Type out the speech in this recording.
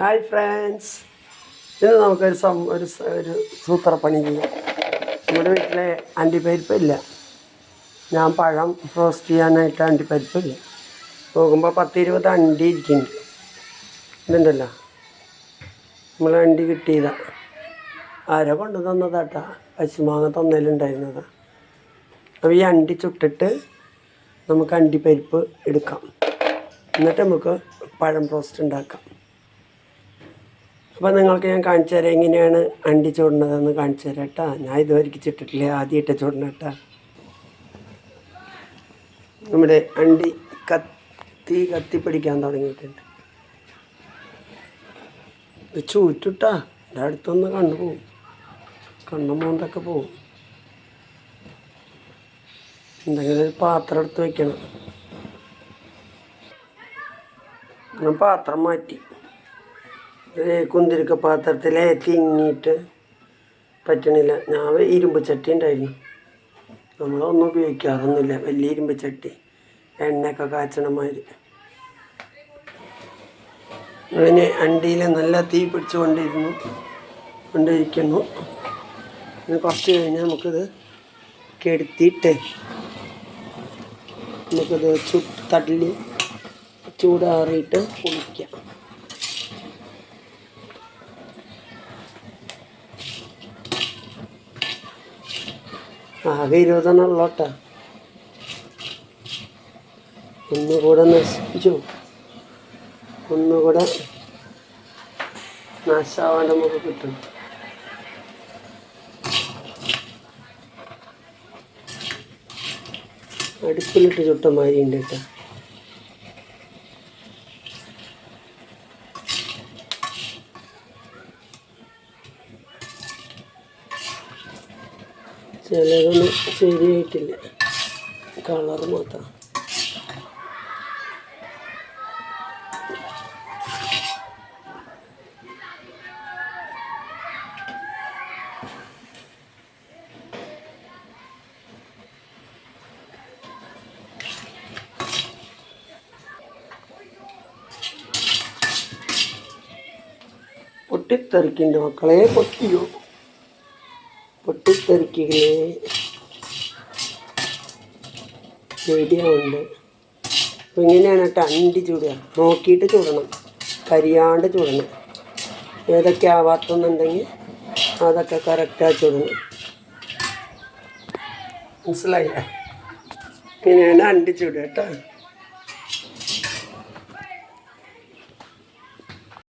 Hi friends ഇന്ന് നമുക്കൊരു some ഒരു ഒരു സൂത്രപ്പണി ചെയ്യാം. നമ്മുടെ വീട്ടിലെ അണ്ടിപ്പരിപ്പില്ല. ഞാൻ പഴം റോസ്റ്റ് ചെയ്യാനായിട്ട് അണ്ടിപ്പരിപ്പില്ല. നോക്കുമ്പോൾ പത്ത് ഇരുപത് അണ്ടി ഇരിക്കുന്നുണ്ട്. ഇതുണ്ടല്ലോ. നമ്മൾ അണ്ടി കിട്ടിയതാ. ആരോ കൊണ്ട് തന്നതാട്ടാ. പശുമാങ്ങ തന്നലുണ്ടായിരുന്നത്. അപ്പോൾ ഈ അണ്ടി ചുട്ടിട്ട് നമുക്ക് അണ്ടിപ്പരിപ്പ് എടുക്കാം. എന്നിട്ട് നമുക്ക് പഴം റോസ്റ്റ് ഉണ്ടാക്കാം. അപ്പോൾ നിങ്ങൾക്ക് ഞാൻ കാണിച്ചു തരാം എങ്ങനെയാണ് അണ്ടി ചൂടുന്നതെന്ന് കാണിച്ചു തരാം കേട്ടോ ഞാൻ ഇതുവരെയ്ക്ക് ആദ്യം ആദ്യമായിട്ട് ചൂടണം കേട്ടോ നമ്മുടെ അണ്ടി കത്തി കത്തി പിടിക്കാൻ തുടങ്ങിയിട്ടുണ്ട്. ഇത് ചൂറ്റുട്ടാ എന്റെ അടുത്തൊന്ന് കണ്ണു പോവും. കണ്ണും മോന്തൊക്കെ പോവും. എന്തെങ്കിലും ഒരു പാത്രം എടുത്ത് വയ്ക്കണം ഞാൻ പാത്രം മാറ്റി. കുന്തിരിക്ക പാത്രത്തിലെ തിങ്ങിയിട്ട് പറ്റണില്ല. ഞാൻ ഇരുമ്പ് ചട്ടി ഉണ്ടായിരുന്നു നമ്മളൊന്നും ഉപയോഗിക്കാറൊന്നുമില്ല. വലിയ ഇരുമ്പ് ചട്ടി. എണ്ണയൊക്കെ കാച്ചണമാതിരി അങ്ങനെ അണ്ടിയിൽ നല്ല തീ പിടിച്ചുകൊണ്ടിരുന്നു കൊണ്ടിരിക്കുന്നു. ഇനി കുറച്ച് കഴിഞ്ഞാൽ നമുക്കിത് കെടുത്തിയിട്ട് നമുക്കിത് ചു തള്ളി ചൂടാറിയിട്ട് കുളിക്കാം. ആകെ ഇരുപതെണ്ണം ഉള്ളോട്ടാ ഒന്നുകൂടെ നശിപ്പിച്ചു ഒന്നുകൂടെ നാശാവാൻ നമുക്ക് കിട്ടും. അടുപ്പിലിട്ട് ചുട്ട മാതിരി ഉണ്ട് കേട്ടോ. ചിലതൊന്നും ശരിയായിട്ടില്ല. കളർ മാത്രം. പൊട്ടിത്തെറിക്കിന്റെ മക്കളെ പൊട്ടിയോ? പൊട്ടിത്തെറിക്കുകയെ. മീഡിയമുണ്ട് അപ്പോൾ ഇങ്ങനെയാണ് കേട്ടോ അണ്ടി ചൂടുക. നോക്കിയിട്ട് ചൂടണം. കരിയാണ്ട് ചൂടണം. ഏതൊക്കെ ആവാത്തെന്നുണ്ടെങ്കിൽ അതൊക്കെ കറക്റ്റായി ചൂടണം. മനസ്സിലായില്ല? ഇങ്ങനെയാണ് അണ്ടി ചൂട് കേട്ടോ.